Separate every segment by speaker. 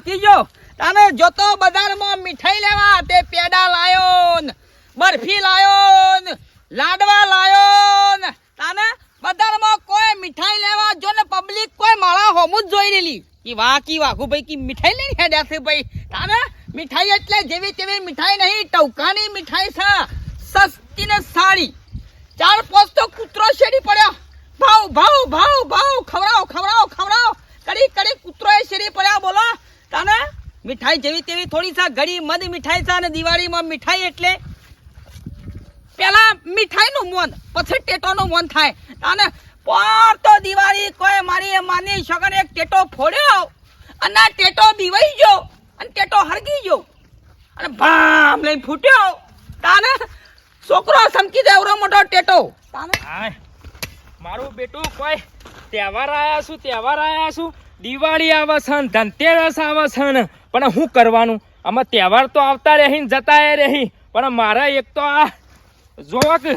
Speaker 1: થાકી ગયો તને જોતો બજારમાં મીઠાઈ લેવા તે પેડા લાયો બરફી લાયો લાડવા લાયો ને તાને બજારમાં કોઈ મીઠાઈ લેવા જો ને પબ્લિક કોઈ માળા હોમું જ જોઈ લેલી કે વાહ, કી વાઘુ ભાઈ કી મીઠાઈ લઈને હેડ્યા છે ભાઈ. તાને મીઠાઈ એટલે જેવી તેવી મીઠાઈ નહીં, ટવકાની મીઠાઈ છે. સસ્તી ને સારી. ચાર પાંચ તો કૂતરો શેરી પડ્યો. ભાવ ભાવ ભાવ ભાવ. ખવડાવ ખવડાવ ખવડાવ. કડી કડી કૂતરો શેરી પડ્યા, બોલો. તને મીઠાઈ જેવી તેવી થોડી સા, ઘડી મધ મીઠાઈ છે અને દિવાળીમાં મીઠાઈ એટલે પેલા મીઠાઈનું મોન, પછી ટેટોનું મોન થાય. અને પર તો દિવાળી કોઈ મારી માની સગન એક ટેટો ફોડ્યો અને ટેટો બીવાઈ ગયો અને ટેટો હરગી ગયો અને ભામ લઈને ફૂટ્યો. તાને છોકરો સમકી દે એવડો મોટો ટેટો. તાને
Speaker 2: મારું બેટું કોઈ તહેવાર આયા છું, તહેવાર આયા છું. દિવાળી આવે છે ને ધનતેરસ આવે છે ને પણ શું કરવાનું? આમાં તહેવાર તો આવતા રહી જતા રહી. પણ મારે એક તો આ જોવો કે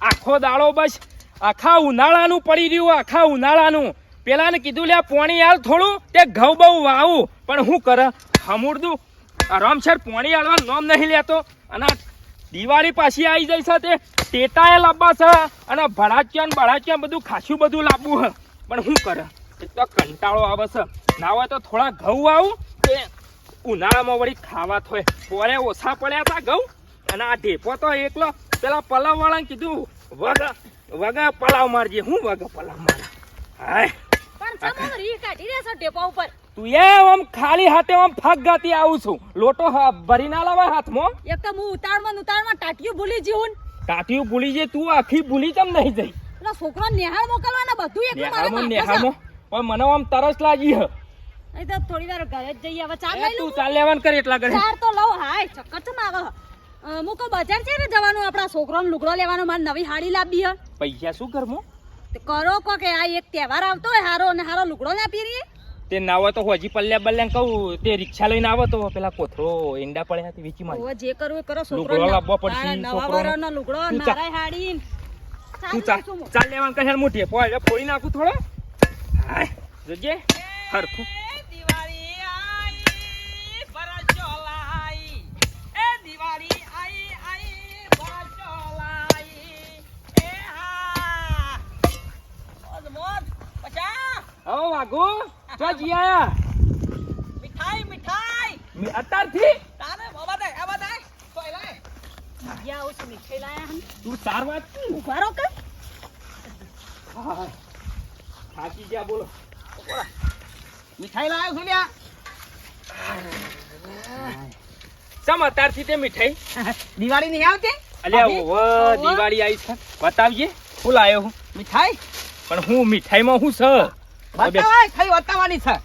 Speaker 2: આખો દાડો બસ આખા ઉનાળાનું પડી રહ્યું, આખા ઉનાળાનું. પેલાને કીધું લે પોણી હાલ થોડું, તે ઘઉં બહુ વાવું. પણ શું કરે, હમુરદું. આરામસર પોણી હાલવા નોમ નહીં લેતો. અને દિવાળી પાછી આવી જાય છે તે ટેટાએ લાવવા છે. અને ભડાચ્યા ભડાચ્યા બધું ખાસું બધું લાવવું હ પણ શું કરે એક તો કંટાળો આવે છે. ના હોય તો થોડા ઘઉં આવું તે ઉનાળામાં વળી ખાવા થોય. પોરે ઓછા પડ્યા હતા ઘઉં. અને આ ઢેપો તો એકલો. પેલા પલાવ વાળાને કીધું વગ વગ પલાવ મારજે. હું વગ પલાવ મારે? હાય. તું એમ આમ ખાલી હાથે આમ ફાક ગાતી આવું છું. લોટો ભરી ના લાવાય હાથમાં?
Speaker 3: એક તો હું ઉતાળમાં ઉતાળમાં ટાટિયું ભૂલી જીવું
Speaker 2: ટાટિયું ભૂલી જઈ તું આખી ભૂલી કેમ નહીં જઈ?
Speaker 3: છોકરા નિહાળ મોકલવાના બધું.
Speaker 2: નેહામાં પણ મને આમ તરસ લાગી હ.
Speaker 3: એ તો થોડી વાર ઘરે જ જઈએ. હવે ચા લઈ
Speaker 2: તું ચાલ લેવાનું કર એટલા ઘરે.
Speaker 3: ચાર તો લઉં. હાય ચક્કર ચમ આવે હ. કહું બજાર છે ને જવાનું? આપણા છોકરાનો લુગડો લેવાનો. મારે નવી હાડી લાવી હ.
Speaker 2: પૈસા શું કરમો
Speaker 3: કરો કો કે આ એક તહેવાર આવતો હોય હારો અને હારો લુગડો ના પહેરીએ.
Speaker 2: તે ના હોય તો હોજી પલ્લે બલ્લે કહું તે રિક્ષા લઈને આવો તો પેલા કોથરો ઈંડા પડ્યા હતી વેચી મારી.
Speaker 3: જે કરવું કરો છોકરો
Speaker 2: લાવવો પડશે,
Speaker 3: નવા વરનો લુગડો
Speaker 2: ચા-
Speaker 3: મારા હાડી.
Speaker 2: તું ચાલ લેવાનું કહે મોટી પોય ફોડી નાખું થોડો. હાય જોજે. હરખું.
Speaker 1: એ દિવાળી આઈ બરસો લાઈ એ દિવાળી આઈ આઈ બરસો લાઈ એ હા. મોજ મોજ. પચા
Speaker 2: હો વાગુ તો જી આયા.
Speaker 1: મીઠાઈ મીઠાઈ.
Speaker 2: મી- અત્યારથી
Speaker 1: તાને બાબા દે આ બતાય કોઈ લાય.
Speaker 3: ગયા આવું છું મીઠાઈ લાયા હન.
Speaker 2: તું ચાર વાત
Speaker 3: ઊભા રહો કે?
Speaker 2: હાય. થાકી ગયા બોલો.
Speaker 1: મીઠાઈ લાવ્યો છું લ્યા?
Speaker 2: સમ અત્યારથી તે મીઠાઈ?
Speaker 1: દિવાળી નહીં આવતી?
Speaker 2: અલ્યા? દિવાળી આવી છે. બતાવજે હું આવ્યો હું
Speaker 1: મીઠાઈ?
Speaker 2: પણ હું મીઠાઈમાં હું છે?
Speaker 1: બતાવાય ખાલી બતાવવાની છે.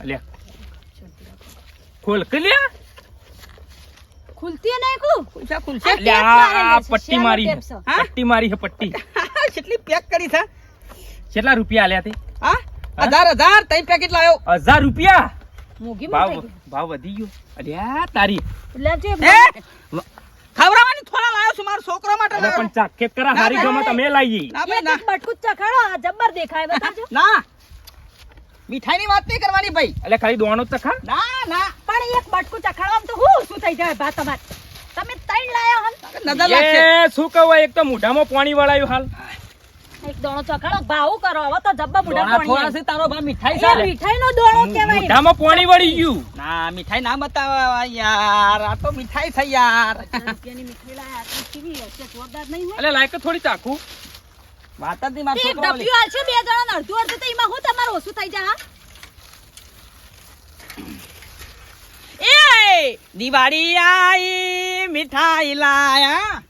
Speaker 2: અલ્યા. ખોલ કે લ્યા.
Speaker 3: ખુલતી નહીં કુ
Speaker 1: ખુલશે ખુલશે.
Speaker 3: આ
Speaker 2: પટ્ટી મારી? પટ્ટી મારી છે પટ્ટી.
Speaker 1: કેટલી પેક કરી છે?
Speaker 2: કેટલા રૂપિયા આલ્યા તે?
Speaker 1: હા? હજાર હજાર ત્રણ પેકેટ લાયો
Speaker 2: હજાર રૂપિયા?
Speaker 3: મોગી
Speaker 2: ભાવ ભાવ વધી ગયો. અલ્યા તારી.
Speaker 3: લેજો
Speaker 1: હે? ખવડાવવાની થોડા લાયો છું મારા છોકરા માટે લાયો.
Speaker 2: પણ ચાખેક કરા હારી ગમે તમે લાવીએ
Speaker 1: ના ભાઈ ના.
Speaker 3: બટકું ચખાડો આ જબ્બર દેખાય બતાજો
Speaker 1: ના. મીઠાઈની વાત નહીં કરવાની ભાઈ.
Speaker 2: એટલે ખાલી દોણો ચખા
Speaker 1: ના ના.
Speaker 3: પણ એક બટકું ચખાડવા તો હું શું થઈ જાય ભાત તમાર? તમે ત્રણ લાયા હન
Speaker 1: નદર લાગશે.
Speaker 2: શું કહું એક તો મોઢામાં પાણી વળાયું હાલ.
Speaker 3: એક દોણો ચખાડો ભાવ કરો. હવે તો જબ્બા
Speaker 1: દોણા
Speaker 3: પાણી
Speaker 1: થોડા છે તારો ભા મીઠાઈ
Speaker 3: એ
Speaker 1: મીઠાઈ
Speaker 3: નો દોણો કહેવાય.
Speaker 2: મોઢામાં પાણી વળી ગયું.
Speaker 1: ના મીઠાઈ ના બતાવા યાર. આ તો મીઠાઈ છે યાર.
Speaker 3: રૂપિયાની મીઠાઈ લાયા તો કેવી હશે જોરદાર નહીં હોય?
Speaker 2: એટલે લાયક થોડી ચાખું.
Speaker 1: વાત જ નહીં મારો છોકરો
Speaker 3: બે જણા અડધું અડધું તો એમાં હું તમારું ઓછું થઈ જાય
Speaker 1: દિવાળી આઈ મીઠાઈ લાયા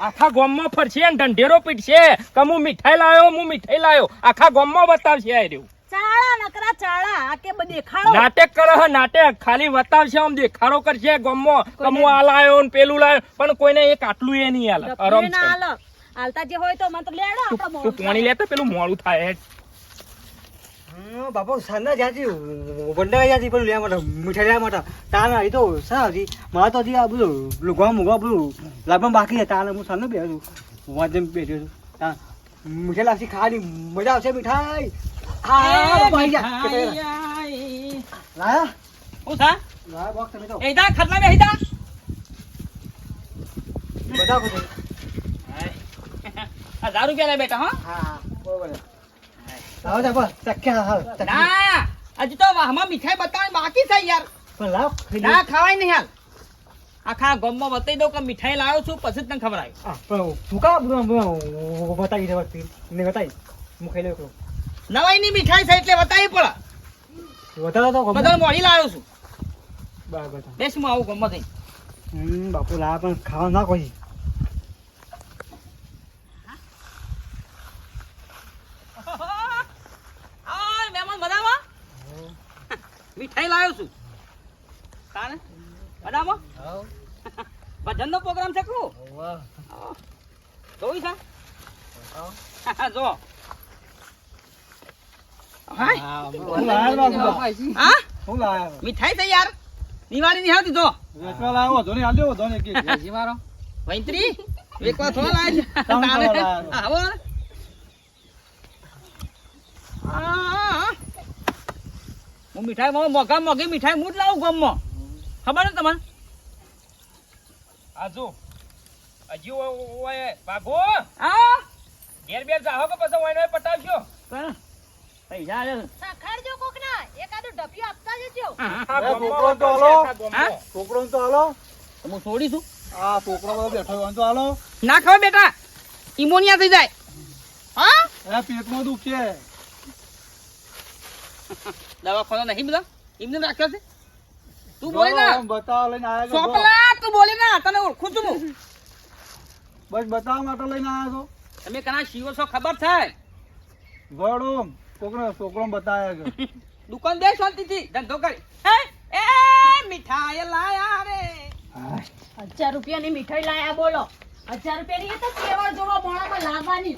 Speaker 2: આખા ગામમાં ફરશે ને ઢંઢેરો પીટશે કે હું મીઠાઈ લાયો હું મીઠાઈ લાયો? આખા ગામમાં બતાવશે આ રહ્યું.
Speaker 3: ચાળા નકરા ચાળા આ કે દેખાડો.
Speaker 2: નાટક કરે હે નાટક. ખાલી બતાવશે આમ દેખાડો કરશે ગામમાં કે હું આ લાયો ને પેલું લાયો. પણ કોઈને એક આટલું એ નહીં આલે આરામ
Speaker 3: હાલતા જે હોય તો મને તો લેડો
Speaker 2: તું
Speaker 3: આપણો
Speaker 2: તું પાણી લેતો પેલું મોડું થાય
Speaker 4: બાપુ સાંજના જ્યાંથી વંડા જ્યાંથી પેલું લેવા માટે મીઠાઈ લેવા માટે તાના એ તો સા હતી? મારે તો હજી આ બધું લુગવા મુગવા બધું લાભમાં બાકી છે તાને હું સાંજનો બેઠો છું. બેઠો છું. તા મીઠા લાગશે ખાવાની મજા આવશે મીઠાઈ. હા
Speaker 1: ભાઈ.
Speaker 4: લાયા?
Speaker 1: હું થા
Speaker 4: લાયા બોક્સ તમે તો.
Speaker 1: એ જા ખટલા જા.
Speaker 4: બતાવો બધું.
Speaker 1: રૂપિયા લે બેટા હા
Speaker 4: હા? હા બરોબર. લાવો જા બસ ચખ્યા હા ચખ્યા.
Speaker 1: ના હજી તો વાહમાં મીઠાઈ બતાવવાની બાકી છે યાર.
Speaker 4: પણ લાવ
Speaker 1: ના. ખાવાય નહીં હાલ. આખા ગમમાં બતાવી દઉં કે મીઠાઈ લાવ્યો છું પછી તને ખબર આવી
Speaker 4: તું કા બતાવી દે વખતે. ને બતાવી. હું ખાઈ લઉં નવાઈ
Speaker 1: ની મીઠાઈ છે એટલે બતાવી પડે.
Speaker 4: વધારે તો.
Speaker 1: બધા મોડી લાવ્યો છું.
Speaker 4: બરાબર
Speaker 1: બેસ હું આવું ગમમાં
Speaker 4: થઈ બાપુ લાયા પણ ખાવા ના કોઈ
Speaker 1: મીઠાઈ લાવ્યો છું. તાને ભજન નો પ્રોગ્રામ છે કું જોઈ છે? જો. હાય.
Speaker 4: હું લાયા બાપુ.
Speaker 1: હા?
Speaker 4: હું લાયા
Speaker 1: મીઠાઈ છે યાર દિવાળી ની હતી જો.
Speaker 4: વેચવા લાયો વધુ નહીં આલ્યો વધુ નહીં કે
Speaker 1: વૈંત્રી વેકવા થોડા લાય છે.
Speaker 4: ત્રણ
Speaker 1: તાને આવો. આ. હું મીઠાઈ માં મોઘા મોઘી મીઠાઈ હું જ લાવું ગામમાં. ખબર ને તમને?
Speaker 2: આજુ જો હજી ઓય બાબુ
Speaker 1: આ
Speaker 2: ઘેર બેર જાહો કે પછી ઓય પટાવશો
Speaker 1: કર. પૈસા આલે છે.
Speaker 3: કોક ના એકાદો ડફિયો આપતા જજો.
Speaker 4: છોકરો તો હાલો.
Speaker 2: છે.
Speaker 1: હા?
Speaker 4: છોકરો તો હાલો.
Speaker 1: હું હું છોડીશું
Speaker 4: આ છોકરો બધો બેઠો હોય તો હાલો.
Speaker 1: ના ખાવ બેટા. ઇમોનિયા થઈ જાય. હા?
Speaker 4: એ પેટમાં દુખે.
Speaker 1: દવાખાનો નહીં બધા? એમને રાખ્યો છે? તું બોલે ના.
Speaker 4: બતાવ લઈને આવ્યો છો
Speaker 1: ચોપલા તું બોલે ના તને ઓળખું છું હું.
Speaker 4: બસ બતાવવા માટે લઈને આવ્યો છો.
Speaker 1: તમે કના શિવો છો ખબર થાય
Speaker 4: વડો કોકનો છોકરો બતાવ્યા છે.
Speaker 1: દુકાન દે શાંતિથી ધંધો કરી. હે? એ મીઠાઈ લાયા રે.
Speaker 3: હજાર રૂપિયાની મીઠાઈ લાયા બોલો. હજાર રૂપિયાની એ તો કેવળ જોવો મોણામાં લાવવાની.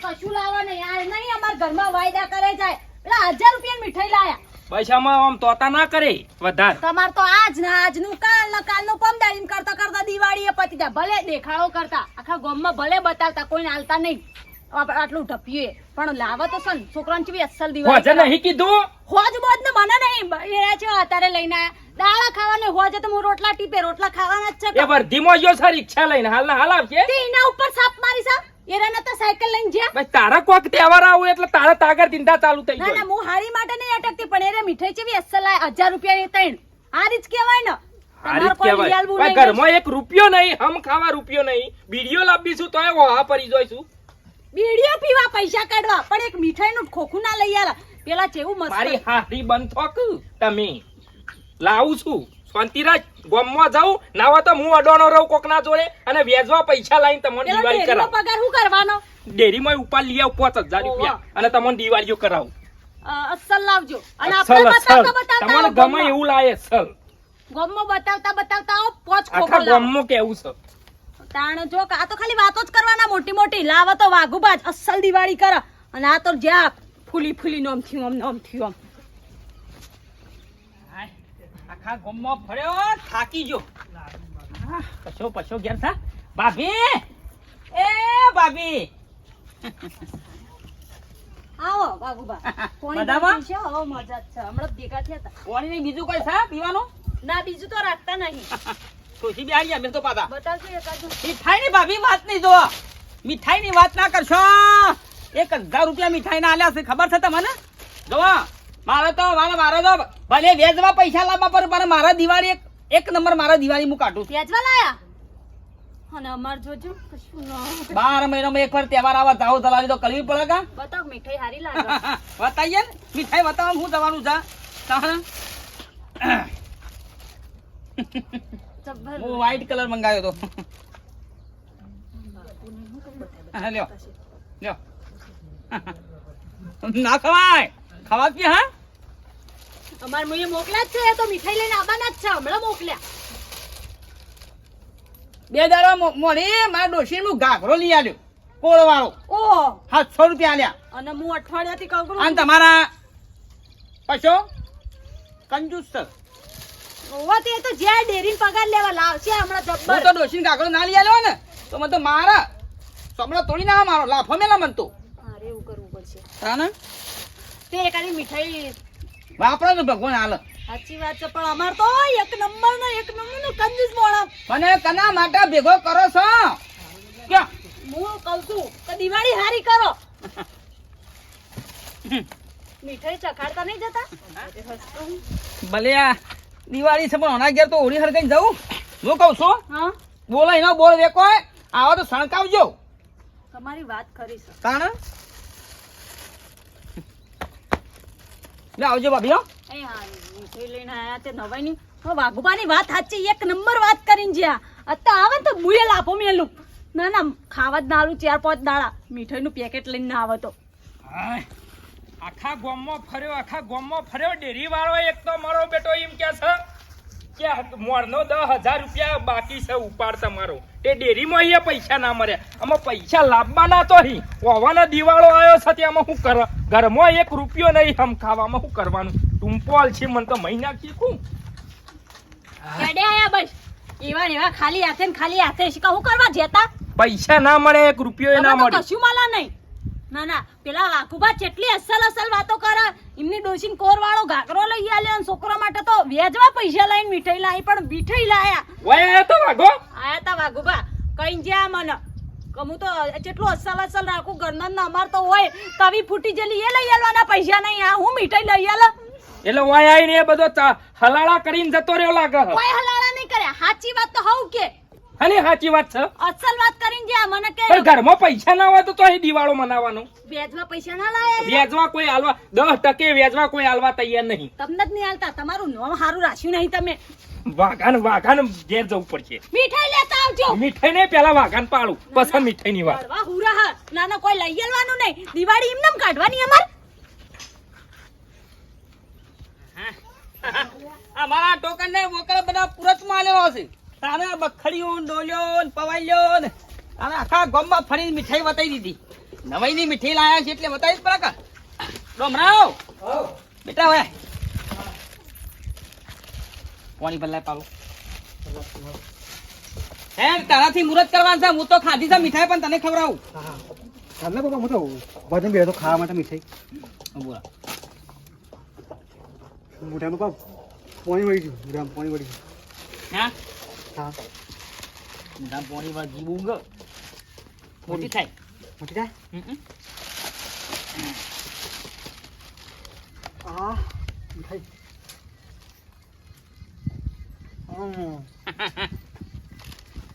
Speaker 3: કશું લાવવા નહીં. આ નહીં અમારા ઘરમાં વાયદા કરે જાય. એટલે હજાર રૂપિયાની મીઠાઈ લાયા.
Speaker 2: પૈસામાં આમ તોતા ના કરે વધારે.
Speaker 3: તમાર તો આજ ના આજનું કાલ ના કાલનું પમદાડીને કરતા કરતા દિવાળી એ પતી જાય. ભલે દેખાડો કરતા. આખા ગામમાં ભલે બતાવતા કોઈને હાલતા નહીં. આપ- આટલું ઢપીએ. પણ લાવો તો સન છોકરાને ચેવી અસલ
Speaker 2: હોજે નહીં કીધું?
Speaker 3: હોજ બોજ ને મને નહીં. એરા છે અત્યારે લઈને આયા. દાળા ખાવાને હોજે તો હું રોટલા ટીપે. રોટલા ખાવાના જ છે.
Speaker 2: એ વર્ધીમાં ગયો છે રિક્ષા લઈને. હાલ હાલ આવશે
Speaker 3: એના ઉપર સાપ મારી સા. એરાને તો સાયકલ લઈને જ્યાં
Speaker 2: ભાઈ તારા કોક તહેવાર આવું એટલે તારા તાગર ચિંતા ચાલુ થઈ
Speaker 3: ના ના હું હારી માટે નહીં અટકતી પણ એરે મીઠાઈ ચેવી અસલ આય રૂપિયા એ ત્રણ. હારી જ કહેવાય ને.
Speaker 2: હારી જ કહેવાય. ભાઈ ઘરમાં એક રૂપિયો નહીં હમ ખાવા રૂપિયો નહીં. બીડીઓ લાવીશું તોય વહા પરી જોઈશું
Speaker 3: બીડીઓ પીવા પૈસા કાઢવા પણ એક મીઠાઈનું ખોખું ના લઈ આલા. પેલા જેવું
Speaker 2: મારી
Speaker 3: મસ્ત
Speaker 2: હારી બંધ થોક તમે. લાવું છું. શાંતિરાજ ગોમમાં જાઉં નાવા તો હું અડોનો રહું કોકના જોડે અને વેજવા પૈસા લાવીને તમને દિવાળી કરાવ.
Speaker 3: પગાર શું કરવાનો?
Speaker 2: ડેરીમાં ઉપાડ લઈ આવું પાંચ હજાર રૂપિયા અને તમને દિવાળીઓ કરાવું.
Speaker 3: અસલ લાવજો. અને આપણે બતાવતા બતાવતા
Speaker 2: તમને ગમે એવું લાવે અસલ.
Speaker 3: ગામમાં બતાવતા બતાવતા આવો પોચ ખોખો લાવો.
Speaker 2: ગામમાં કેવું છે?
Speaker 3: તાણ જો આ તો ખાલી વાતો જ કરવાના મોટી મોટી લાવો તો વાઘુબાજ અસલ દિવાળી કરા. અને આ તો જ્યાં ફૂલી ફૂલી નોમ થયું આમ નોમ થયું આમ
Speaker 1: હાય, આખા ગામમાં ફર્યો થાકી જો પછો પછો ઘેર થા. ભાભી! એ ભાભી!
Speaker 3: આવો વાઘુબા કોણી
Speaker 1: બધામાં?
Speaker 3: છે? હો મજા છે. હમણાં ભેગા થયા હતા.
Speaker 1: કોણી ને બીજું કઈ છે પીવાનું?
Speaker 3: ના બીજું તો રાખતા નહીં.
Speaker 1: ખુશી બી આવી અમે તો પાતા
Speaker 3: બતાવજો એકાદું.
Speaker 1: મીઠાઈ ની ભાભી વાત નહીં જો. મીઠાઈ ની વાત ના કરશો. એક હજાર રૂપિયા મીઠાઈ ના આલ્યા છે. ખબર છે તમને? જો મારે તો મારે મારે તો ભલે વેચવા પૈસા લાવવા પર પણ મારા દિવાળી એક એક નંબર મારા દિવાળી હું કાઢું
Speaker 3: વેચવા લાયા? અને અમાર જોજો કશું ના
Speaker 1: બાર મહિનામાં એક વાર તહેવાર આવે ધાવ દલાલી તો કરવી પડે કા?
Speaker 3: બતાવ મીઠાઈ હારી લાગે.
Speaker 1: બતાવીએ ને મીઠાઈ બતાવવા હું જવાનું છે? તાણે? હું વ્હાઈટ કલર મંગાવ્યો તો. લ્યો. લ્યો. ના ખવાય. ખવા પી હા?
Speaker 3: અમાર મુએ મોકલ્યા જ છે એ તો મીઠાઈ લઈને આવવાના જ છે હમણાં મોકલ્યા.
Speaker 1: બે દાડા મોડી મારા ડોશી નું ઘાઘરો લઈ આલ્યો કોળો વાળો
Speaker 3: ઓહો
Speaker 1: સાતસો રૂપિયા આલ્યા.
Speaker 3: અને હું અઠવાડિયાથી કંકરું
Speaker 1: અને તમારા પછો કંજૂસ સર
Speaker 3: ઓવા તે તો જ્યાં ડેરીને પગાર લેવા લાવશે હમણાં
Speaker 1: હું
Speaker 3: જબ્બર
Speaker 1: તો ડોશીને કાકડો ના લઈ આલ્યો ને તો મને તો મારા સોમડો તોડી ના મારો લાફો મેલા મન તો.
Speaker 3: અરે એવું કરવું પડશે.
Speaker 1: તાને
Speaker 3: તે એકાદી મીઠાઈ.
Speaker 1: વાપરો તો ભગવાન હાલ.
Speaker 3: સાચી વાત છે પણ અમાર તો એક નંબર નો એક નંબર નો કંજૂસ મોણા
Speaker 1: મને કના માટે ભેગો કરો છો? કે
Speaker 3: હું કહું છું કે દિવાળી હારી કરો. મીઠાઈ ચખાડતા નહીં જતા?
Speaker 1: ભલે આ દિવાળી છે પણ હણા ઘેર તો હોળી હરગાઈ જવું. હું કહું છું
Speaker 3: હા?
Speaker 1: બોલો એનો બોલ વેકો આવો તો સણકાવજો
Speaker 3: તમારી વાત ખરી છે
Speaker 1: તાણ લે આવજો ભાભી હો.
Speaker 3: એ હા મીઠાઈ લઈને આયા તે નવાઈની. હો વાઘુબાની વાત સાચી એક નંબર વાત કરીને જ્યાં. અત્યારે આવે તો બુએ લાપો મેલું. ના ના ખાવા જ નાલું ચાર પાંચ દાડા. મીઠાઈનું પેકેટ લઈને ના આવે તો.
Speaker 2: આખા ગોમમાં ફર્યો આખા ગોમમાં ફર્યો ડેરી વાળો એક તો મારો બેટો એમ કે છે કે મોરનો દસ હજાર રૂપિયા બાકી છે ઉપાડ તમારો. તે ડેરીમાં અહીંયા પૈસા ના મળ્યા આમાં પૈસા લાવવાના તો અહીં હોવાનો દિવાળો આવ્યો છે ત્યાંમાં શું કર? ઘરમાં એક રૂપિયો નહીં હમ ખાવામાં શું કરવાનું? ટૂંપોલ છે મને તો મહિના
Speaker 3: કેડે બસ? એવા એવા ખાલી હાથે ખાલી હાથે શું કરવા જેતા?
Speaker 2: પૈસા ના મળે એક રૂપિયો ના મળે.
Speaker 3: કશું માલા નહીં. ના ના પેલા વાઘુભા જેટલી અસલ અસલ વાતો કરે એમની ડોશીન કોર વાળો ઘાઘરો લઈ આલ્યો અને છોકરા માટે તો વેજવા પૈસા લઈને મીઠાઈ લાવી પણ મીઠાઈ લાયા.
Speaker 2: ઓય આયા તો વાઘો.
Speaker 3: આયા તા વાઘુભા કઈ જ્યાં મને હું તો જેટલું અસલ અસલ રાખું ઘરના ને અમાર તો હોય તવી ફૂટી જલી એ લઈ આલવાના પૈસા નહીં આ હું મીઠાઈ લઈ આલ?
Speaker 2: એટલે ઓય આઈને એ બધો હલાળા કરીને જતો રહ્યો લાગે.
Speaker 3: કોઈ હલાળા નહીં કર્યા. સાચી વાત તો હવ કે.
Speaker 2: અને સાચી વાત છે.
Speaker 3: અસલ વાત કરીને જે મને કે
Speaker 2: પણ ઘરમાં પૈસા ના હોય તો તો અહીં દિવાળો મનાવવાનો.
Speaker 3: વ્યાજમાં પૈસા ના લાયા
Speaker 2: વ્યાજમાં કોઈ હાલવા દસ ટકે વ્યાજમાં કોઈ હાલવા તૈયાર નહીં.
Speaker 3: તમને જ નહીં હાલતા તમારું નામ સારું રાખ્યું નહીં તમે.
Speaker 2: વાઘાન વાઘાન ઘેર જવું પડશે.
Speaker 3: મીઠાઈ લેતા આવજો.
Speaker 2: મીઠાઈ નહીં પેલા વાઘાન પાડું પછી મીઠાઈ ની વાત.
Speaker 3: હુરા હા ના ના કોઈ લઈ લેવાનું નહીં. દિવાળી એમને એમ કાઢવાની અમાર.
Speaker 1: અમારા ટોકન ને વોકર બધા પૂરતમાં આલેલો છે તારે બખડીઓ ડોલ્યો ને પવાલ્યો ને તારે આખા ગામમાં ફરી મીઠાઈ બતાવી દીધી. નવાઈ ની મીઠાઈ લાયા છે એટલે બતાવી જ પડે કે ડોમરાવ બેટા હવે પાણી બદલાય પાલો હે તારાથી મુરત કરવાનું છે. હું તો ખાધી છે મીઠાઈ પણ તને ખવડાવું.
Speaker 4: તમને બાબા હું તો વજન બે તો ખાવા માટે મીઠાઈ.
Speaker 1: બોલા.
Speaker 4: મોઢામાં કહો પાણી વળી ગયું. મોઢામાં પાણી વળી ગયું.
Speaker 1: હા?
Speaker 4: હા
Speaker 1: મોટા પાણી વાળ જીવું ગયો મોટી થાય
Speaker 4: મોટી જાય
Speaker 1: હમ.
Speaker 4: આ મીઠાઈ હમ.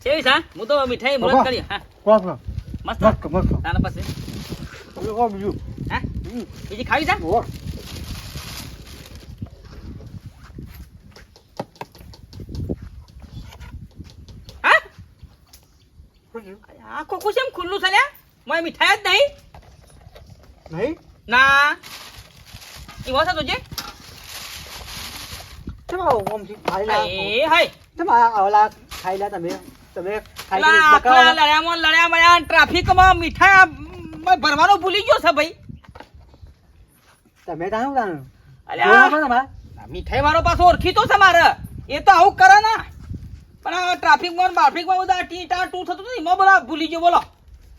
Speaker 1: કેવી છે હા? હું તો મીઠાઈ મુહૂર્ત
Speaker 4: બાબા.
Speaker 1: કરી હા
Speaker 4: કોક લો.
Speaker 1: મસ્ત
Speaker 4: મસ્ત મસ્ત
Speaker 1: તારા પાસે
Speaker 4: હવે કોક બીજું
Speaker 1: હા
Speaker 4: હમ.
Speaker 1: બીજી ખાવી છે
Speaker 4: ઓહ.
Speaker 1: હા
Speaker 4: શું થયું?
Speaker 1: આ ખોખું છે ખુલ્લું છે મોય મીઠાઈ જ નહીં?
Speaker 4: નહીં?
Speaker 1: ના. એ વાત તુજે
Speaker 4: ચમ ઓમ આમથી ખાઈ લા
Speaker 1: એ હાય.
Speaker 4: આ ઓલા ખાઈ લા તમે. તમે ખાઈ લા
Speaker 1: આખલા લડ્યામાં લડ્યા મળ્યા ટ્રાફિકમાં મીઠાઈ ભરવાનું ભૂલી ગયો છે ભાઈ.
Speaker 4: તમે તાનું તાનું
Speaker 1: અલ્યા. મીઠાઈ વાળો પાછો ઓળખીતો છે મારે. એ તો આવું કરે ને. ટ્રાફિકમાં બાફિકમાં બધા ટી ટા ટુ થતું હતું એમાં બધા ભૂલી ગયો બોલો.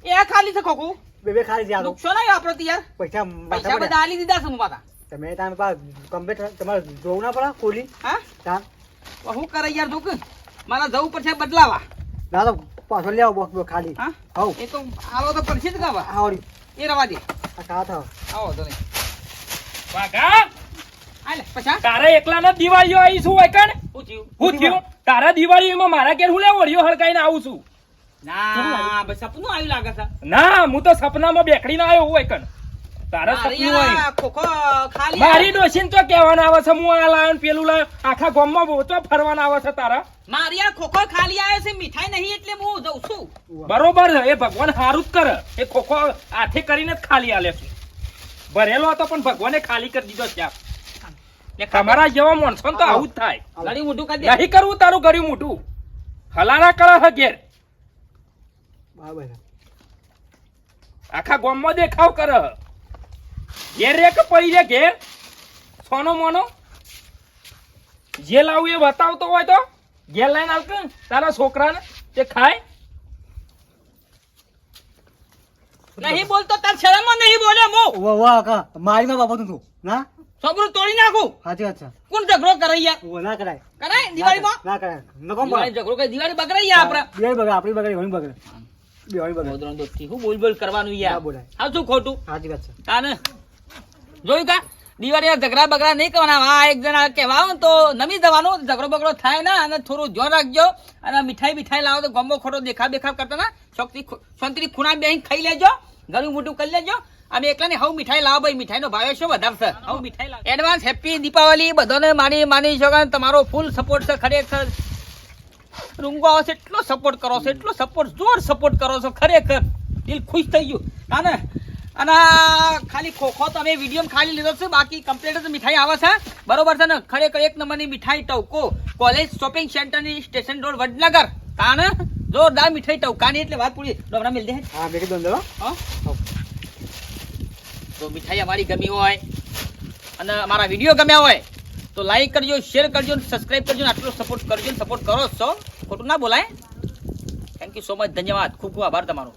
Speaker 1: એ ખાલી છે ખોખું.
Speaker 4: બે બે ખાલી જાવ
Speaker 1: નુકસાન નહીં આપણે તો યાર
Speaker 4: પૈસા
Speaker 1: પૈસા બધા આલી દીધા છે હું પાછા.
Speaker 4: તમે તાન પા કમ્પ્લીટ તમારે જોવું ના પડે ખોલી.
Speaker 1: હા?
Speaker 4: તાન.
Speaker 1: હું કરે યાર દુઃખ મારા જવું પડશે બદલાવા.
Speaker 4: ના તો પાછો લે આવો બોક્સ બોક્સ ખાલી.
Speaker 1: હા?
Speaker 4: આવો
Speaker 1: એ તો આવો તો પડશે જ ગાવા
Speaker 4: આવડી.
Speaker 1: એ રવા દે.
Speaker 4: આ કા થાવ?
Speaker 1: આવો તો નહીં પછા
Speaker 2: તારા એકલા ના દિવાળીઓ આવી છું હોય કણ? હું થયું? તારા દિવાળીમાં મારા ઘેર હું લે ઓળીઓ હળગાઈને આવું છું?
Speaker 1: ના બસ સપનું આવ્યું લાગે છે.
Speaker 2: ના હું તો સપનામાં બેકડીને આવ્યો હોય કણ. તારા સપનું હોય.
Speaker 1: આ ખોખો ખાલી
Speaker 2: મારી ડોશીને તો કહેવાના આવે છે હું આ લાવ્યો પેલું લાવ્યો આખા ગામમાં બહુ ફરવાના આવે છે તારા.
Speaker 1: મારી આ ખોખો ખાલી આવે છે મીઠાઈ નહીં એટલે હું જઉં છું.
Speaker 2: બરોબર એ ભગવાન સારું જ કરે. એ ખોખો હાથે કરીને જ ખાલી આલે છે. ભરેલો હતો પણ ભગવાને ખાલી કરી દીધો
Speaker 1: ખબર
Speaker 2: તમારા જેવા માણસો તો આવું જ થાય
Speaker 1: લડી મોઢું કરી
Speaker 2: નહીં કરવું તારું કર્યું મોટું હલારા કળા છે ઘેર. આખા ગામમાં દેખાવ કર ઘેર એક પડી રે ઘેર સોનો મોનો જે લાવું એ બતાવતો હોય તો ઘેર લઈને આવતો તારા છોકરાને તે ખાય
Speaker 1: નહીં બોલતો તાર શરમમાં નહીં બોલે મો
Speaker 4: વાહ વાહ કા મારી માં બાપા તું ના
Speaker 1: છોકરું તોડી નાખું.
Speaker 4: સાચી વાત છે.
Speaker 1: કોણ ઝઘડો કરે યાર
Speaker 4: ઓ ના કરાય.
Speaker 1: કરાય? દિવાળીમાં
Speaker 4: ના કરાય. ન કોમ
Speaker 1: દિવાળી ઝઘડો કરે? દિવાળી બગડાઈ યાર આપડે
Speaker 4: દિવાળી બગડે આપણી બગડે ઘણી બગડે. દિવાળી બગડે.
Speaker 1: ગોદડો દોસ્તી હું બોલ બોલ કરવાનું યાર.
Speaker 4: ના બોલાય.
Speaker 1: હા શું ખોટું?
Speaker 4: સાચી વાત છે.
Speaker 1: તાને? જોયું કા? દિવાળી ઝઘડા બગડા નહીં કરવાના. આ એક જણા કહેવા તો નમી જવાનું. ઝઘડો બગડો થાય ના અને થોડું ધ્યાન રાખજો. અને મીઠાઈ મીઠાઈ લાવો તો ગમો ખોટો દેખાવ દેખાવ કરતા ના. શોખથી સંતરી ખૂણા બેહીને ખાઈ લેજો. ગળું મોટું કરી લેજો. અમે એકલા ને હવે મીઠાઈ લાવો ભાઈ મીઠાઈનો ભાવ શું વધારશે? હવે મીઠાઈ લાવો. એડવાન્સ હેપી દીપાવલી બધાને માની માની શકો તમારો ફૂલ સપોર્ટ છે ખરેખર. રૂંગો આવશે એટલો સપોર્ટ કરો છો એટલો સપોર્ટ જોર સપોર્ટ કરો છો ખરેખર. દિલ ખુશ થઈ ગયું. હા ને. અને ખાલી ખોખો તો અમે વીડિયો ખાલી લીધો છે બાકી કમ્પ્લીટ જ મીઠાઈ આવે છે બરોબર છે ને? ખરેખર એક નંબરની મીઠાઈ ટવકો. કોલેજ શોપિંગ સેન્ટરની સ્ટેશન રોડ વડનગર. તાને જોરદાર મીઠાઈ ટવકાની એટલે વાત પૂરી. ડોબરા મિલ દે.
Speaker 4: હા કીધું દવા
Speaker 1: હા. તો મીઠાઈ અમારી ગમી હોય અને અમારા વીડિયો ગમ્યા હોય, તો લાઈક કરજો શેર કરજો સબસ્ક્રાઈબ કરજો આટલો સપોર્ટ કરજો સપોર્ટ કરો છો. ખોટું ના બોલાય. થેન્ક યુ સો મચ ધન્યવાદ. ખૂબ ખૂબ આભાર તમારો.